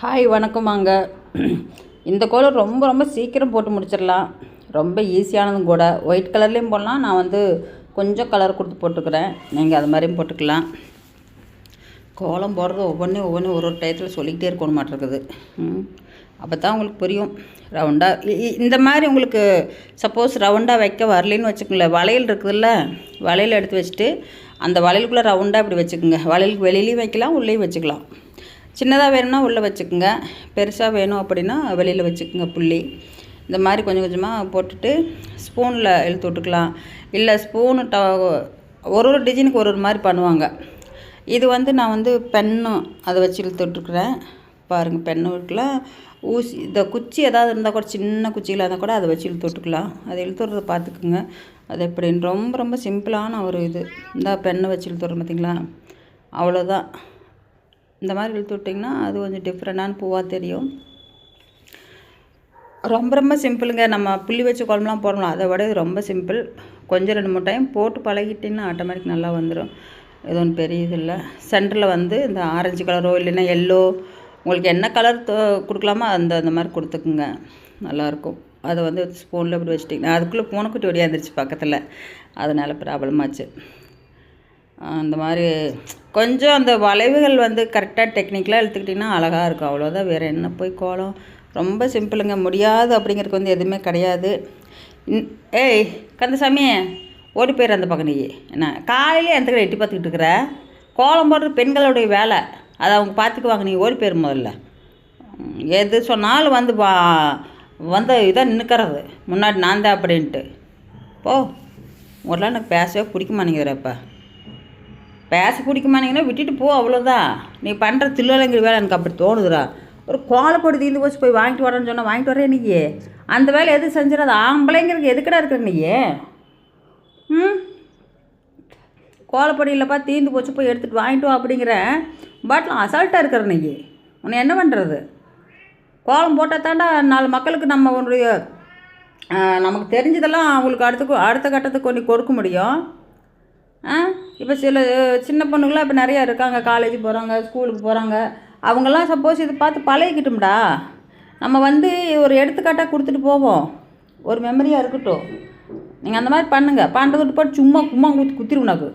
Hi வணக்கமாங்க இந்த கோலம் ரொம்ப ரொம்ப சீக்கிரம் போட்டு முடிச்சிடலாம். ரொம்ப ஈஸியானதும் கூட. ஒயிட் கலர்லேயும் போடலாம். நான் வந்து கொஞ்சம் கலர் கொடுத்து போட்டுக்கிறேன். நீங்கள் அது மாதிரியும் போட்டுக்கலாம். கோலம் போடுறது ஒவ்வொன்றும் ஒவ்வொன்றும் ஒரு ஒரு டயத்தில் சொல்லிக்கிட்டே இருக்கணும் மாட்டிருக்குது. அப்போ தான் உங்களுக்கு புரியும். ரவுண்டாக இந்த மாதிரி உங்களுக்கு சப்போஸ் ரவுண்டாக வைக்க வரலன்னு வச்சுக்கோங்களேன். வளையல் இருக்குதுல்ல? வளையல் எடுத்து வச்சுட்டு அந்த வளையலுக்குள்ளே ரவுண்டாக இப்படி வச்சுக்கோங்க. வளையலுக்கு வெளியிலையும் வைக்கலாம் உள்ளேயும் வச்சுக்கலாம். சின்னதாக வேணும்னா உள்ளே வச்சுக்கோங்க. பெருசாக வேணும் அப்படின்னா வெளியில் வச்சுக்கோங்க புள்ளி. இந்த மாதிரி கொஞ்சம் கொஞ்சமாக போட்டுட்டு ஸ்பூனில் இழுத்து விட்டுக்கலாம். இல்லை ஸ்பூனு ட ஒரு ஒரு டிசைனுக்கு ஒரு ஒரு மாதிரி பண்ணுவாங்க. இது வந்து நான் வந்து பென்னும் அதை வச்சு இழுத்து விட்டுருக்குறேன். பாருங்கள் பென்னு விட்டுலாம் ஊசி இந்த குச்சி ஏதாவது இருந்தால் கூட சின்ன குச்சியில் இருந்தால் கூட அதை வச்சு இழுத்து விட்டுக்கலாம். அதை இழுத்து விட்றத பார்த்துக்குங்க. அது எப்படின்னு ரொம்ப ரொம்ப சிம்பிளான ஒரு இது. இந்த பெண்ணை வச்சு இழுத்து விட்றோம் பார்த்தீங்களா அவ்வளோதான் இந்த மாதிரி இழுத்து விட்டிங்கன்னா அது கொஞ்சம் டிஃப்ரெண்டான பூவாக தெரியும். ரொம்ப ரொம்ப சிம்பிளுங்க நம்ம புள்ளி வச்சு குழம்புலாம் போடலாம் அதை விட ரொம்ப சிம்பிள் கொஞ்சம் ரெண்டு மூணு டைம் போட்டு பழகிட்டிங்கன்னா ஆட்டோமேட்டிக் நல்லா வந்துடும் இது ஒன்றும் பெரிய இது இல்லை. சென்டரில் வந்து இந்த ஆரஞ்சு கலரோ இல்லைன்னா எல்லோ உங்களுக்கு என்ன கலர் கொடுக்கலாமோ அந்த அந்த மாதிரி கொடுத்துக்குங்க. நல்லாயிருக்கும் அதை வந்து ஸ்பூனில் இப்படி வச்சுட்டிங்கன்னா அதுக்குள்ளே பூனைக்குட்டி ஒடியாந்துருச்சு பக்கத்தில். அதனால் ப்ராப்ளமாச்சு அந்த மாதிரி கொஞ்சம் அந்த வளைவுகள் வந்து கரெக்டாக டெக்னிக்கலாக எடுத்துக்கிட்டிங்கன்னா அழகாக இருக்கும். அவ்வளோதான் வேறு என்ன போய் கோலம்? ரொம்ப சிம்பிளுங்க முடியாது அப்படிங்கிறதுக்கு வந்து எதுவுமே கிடையாது. ஏய் கந்தசாமி ஓடி போயிடுற அந்த பக்கம் நீ என்ன? காலையிலே எந்த எட்டி பார்த்துக்கிட்டு இருக்கிற. கோலம் போடுறது பெண்களுடைய வேலை. அதை அவங்க பார்த்துக்குவாங்க. நீ ஓடி போயிரு முதல்ல. எது சொன்னாலும் வந்து வா வந்து இதாக நின்றுக்கிறது முன்னாடி நான் தான் அப்படின்ட்டு. போ. உடலாம் எனக்கு பேசவே பிடிக்க மாட்டேங்கிறப்ப பேச பிடிக்குமானீங்கன்னா விட்டுட்டு போ அவ்வளோதான் நீ பண்ணுற தில்லுலங்கிற வேலை எனக்கு அப்படி தோணுதுடா. ஒரு கோலப்பொடி தீர்ந்து போச்சு போய் வாங்கிட்டு வரேன்னு சொன்னால் வாங்கிட்டு வரேன் நீ அந்த வேலை எது செஞ்சிடாது ஆம்பளைங்கிறது எதுக்கடா இருக்கிற நீ ம்? கோலப்பொடி இல்லைப்பா தீர்ந்து போச்சு போய் எடுத்துகிட்டு வாங்கிட்டு வா அப்படிங்கிற பாட்டில் அசால்ட்டாக இருக்கிற நீ உன்னை என்ன பண்ணுறது கோலம் போட்டால் தாண்டா நாலு மக்களுக்கு நம்ம உன்னுடைய நமக்கு தெரிஞ்சதெல்லாம் அவங்களுக்கு அடுத்த அடுத்த கட்டத்துக்கு கொண்டு கொடுக்க முடியும். இப்போ சில சின்ன பொண்ணுங்களாம் இப்போ நிறையா இருக்காங்க காலேஜ் போகிறாங்க ஸ்கூலுக்கு போகிறாங்க அவங்கெல்லாம் சப்போஸ் இது பார்த்து பழகிக்கிட்டோம்டா. நம்ம வந்து ஒரு எடுத்துக்காட்டாக கொடுத்துட்டு போவோம். ஒரு மெமரியாக இருக்கட்டும். நீங்கள் அந்த மாதிரி பண்ணுங்கள் பண்ணுறது போட்டு சும்மா கும்மா குத்தி குத்திருவனாக்கு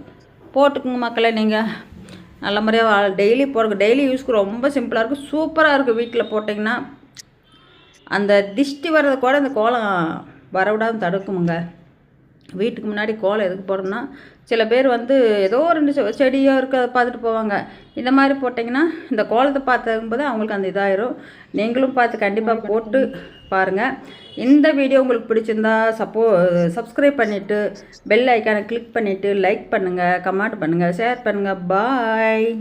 போட்டுக்குங்க மக்களை நீங்கள் நல்ல முறையாக டெய்லி போடுங்க. டெய்லி யூஸ்க்கு ரொம்ப சிம்பிளாக இருக்கும் சூப்பராக இருக்கும் வீட்டில் போட்டிங்கன்னா. அந்த திஷ்டி வர்றது கூட அந்த கோலம் வரவிடாமல் தடுக்குமுங்க. வீட்டுக்கு முன்னாடி கோலம் எதுக்கு போடுறோம்னா சில பேர் வந்து ஏதோ ரெண்டு செடியோ இருக்க அதை பார்த்துட்டு போவாங்க. இந்த மாதிரி போட்டிங்கன்னா இந்த கோலத்தை பார்த்துக்கும்போது அவங்களுக்கு அந்த இதாயிரும். நீங்களும் பார்த்து கண்டிப்பாக போட்டு பாருங்கள் இந்த வீடியோ உங்களுக்கு பிடிச்சிருந்தா சப்போ சப்ஸ்கிரைப் பண்ணிவிட்டு பெல் ஐக்கானை கிளிக் பண்ணிவிட்டு லைக் பண்ணுங்கள் கமெண்ட் பண்ணுங்கள் ஷேர் பண்ணுங்கள் பாய்